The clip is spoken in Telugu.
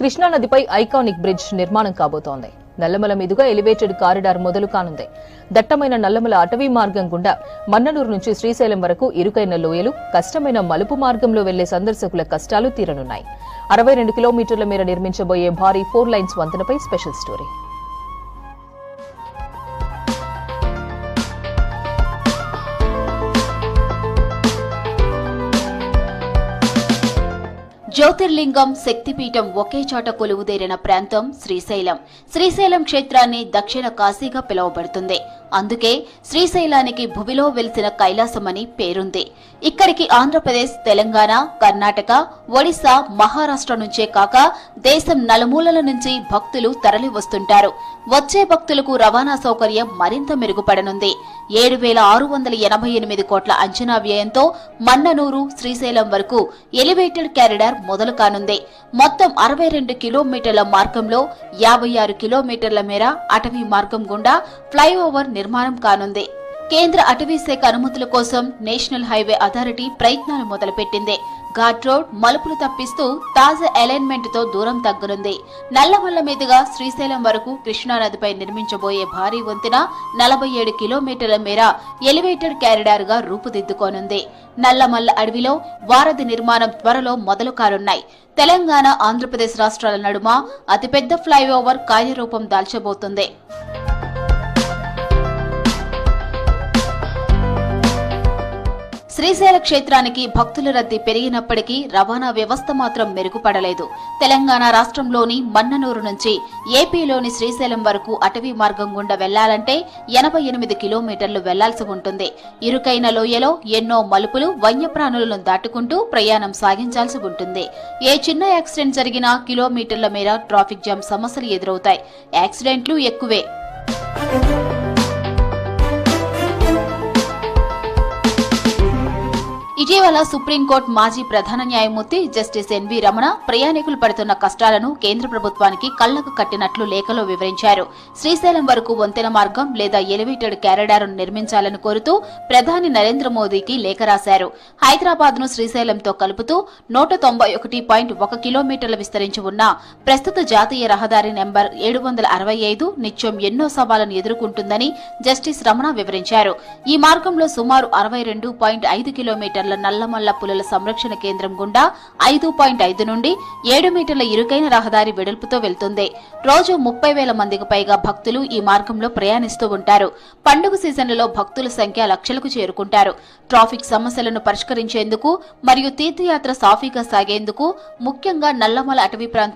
కృష్ణానదిపై ఐకానిక్ బ్రిడ్జ్ నిర్మాణం కాబోతోంది. నల్లమల మీదుగా ఎలివేటెడ్ కారిడార్ మొదలు కానుంది. దట్టమైన నల్లమల అటవీ మార్గం గుండా మన్ననూరు నుంచి శ్రీశైలం వరకు ఇరుకైన లోయలు కష్టమైన మలుపు మార్గంలో వెళ్ళే సందర్శకుల కష్టాలు తీరనున్నాయి. అరవై రెండు కిలోమీటర్ల మేర నిర్మించబోయే భారీ ఫోర్ లైన్స్ వంతెనపై స్పెషల్ స్టోరీ. జ్యోతిర్లింగం శక్తిపీఠం ఒకే చోట కొలువుదేరిన ప్రాంతం శ్రీశైలం. శ్రీశైలం క్షేత్రాన్ని దక్షిణ కాశీగా పిలువబడుతుంది. అందుకే శ్రీశైలానికి భువిలో వెలిసిన కైలాసమని పేరుంది. ఇక్కడికి ఆంధ్రప్రదేశ్ తెలంగాణ కర్ణాటక ఒడిశా మహారాష్ట్ర నుంచే కాక దేశం నలుమూలల నుంచి భక్తులు తరలి వస్తుంటారు వచ్చే భక్తులకు రవాణా సౌకర్యం మరింత మెరుగుపడనుంది. ఏడు వేల ఆరు వందల ఎనభై ఎనిమిది కోట్ల అంచనా వ్యయంతో మన్ననూరు శ్రీశైలం వరకు ఎలివేటెడ్ క్యారిడార్ మొదలు కానుంది. మొత్తం అరవై రెండు కిలోమీటర్ల మార్గంలో యాభై ఆరు కిలోమీటర్ల మేర అటవీ మార్గం గుండా ఫ్లైఓవర్ నిర్మాణం కానుంది. కేంద్ర అటవీ శాఖ అనుమతుల కోసం నేషనల్ హైవే అథారిటీ ప్రయత్నాలు మొదలుపెట్టింది. ఘాట్ రోడ్ మలుపులు తప్పిస్తూ తాజా అలైన్మెంట్తో దూరం తగ్గనుంది. నల్లమల్ల మీదుగా శ్రీశైలం వరకు కృష్ణానదిపై నిర్మించబోయే భారీ వంతెన నలభై ఏడు కిలోమీటర్ల మేర ఎలివేటెడ్ క్యారిడార్గా రూపుదిద్దుకోనుంది. నల్లమల్ల అడవిలో వారధి నిర్మాణం త్వరలో మొదలు కానున్నాయి. తెలంగాణ ఆంధ్రప్రదేశ్ రాష్ట్రాల నడుమ అతిపెద్ద ఫ్లైఓవర్ కార్యరూపం దాల్చబోతుంది. శ్రీశైల క్షేత్రానికి భక్తుల రద్దీ పెరిగినప్పటికీ రవాణా వ్యవస్థ మాత్రం మెరుగుపడలేదు. తెలంగాణ రాష్ట్రంలోని మన్ననూరు నుంచి ఏపీలోని శ్రీశైలం వరకు అటవీ మార్గం గుండా వెళ్ళాలంటే ఎనభై ఎనిమిది కిలోమీటర్లు వెళ్ళాల్సి ఉంటుంది. ఇరుకైన లోయలో ఎన్నో మలుపులు వన్యప్రాణులను దాటుకుంటూ ప్రయాణం సాగించాల్సి ఉంటుంది. ఏ చిన్న యాక్సిడెంట్ జరిగినా కిలోమీటర్ల మేర ట్రాఫిక్ జామ్ సమస్యలు ఎదురవుతాయి. యాక్సిడెంట్లు ఎక్కువే. ఇటీవల సుప్రీంకోర్టు మాజీ ప్రధాన న్యాయమూర్తి జస్టిస్ ఎన్వి రమణ ప్రయాణికులు పడుతున్న కష్టాలను కేంద్ర ప్రభుత్వానికి కళ్ళకు కట్టినట్లు లేఖలో వివరించారు. శ్రీశైలం వరకు వంతెన మార్గం లేదా ఎలివేటెడ్ క్యారిడార్ను నిర్మించాలని కోరుతూ ప్రధాని నరేంద్ర మోదీకి లేఖ రాశారు. హైదరాబాద్ను శ్రీశైలంతో కలుపుతూ నూట తొంభై ఒకటి పాయింట్ ఒక కిలోమీటర్ల విస్తరించి ఉన్న ప్రస్తుత జాతీయ రహదారి నెంబర్ ఏడు వందల అరవై ఐదు నిత్యం ఎన్నో సవాళ్ళను ఎదుర్కొంటుందని జస్టిస్ రమణ వివరించారు. ఈ మార్గంలో సుమారు అరవై రెండు పాయింట్ ఐదు కిలోమీటర్ల నల్లమల్ల పులుల సంరక్షణ కేంద్రం గుండా ఐదు పాయింట్ ఐదు నుండి ఏడు మీటర్ల ఇరుకైన రహదారి వెడల్పుతో వెళ్తుంది. రోజు ముప్పై వేల మందికి పైగా భక్తులు ఈ మార్గంలో ప్రయాణిస్తూ ఉంటారు. పండుగ సీజన్లలో భక్తుల సంఖ్య లక్షలకు చేరుకుంటారు. ట్రాఫిక్ సమస్యలను పరిష్కరించేందుకు మరియు తీర్థయాత్ర సాఫీగా సాగేందుకు ముఖ్యంగా నల్లమల అటవీ ప్రాంతం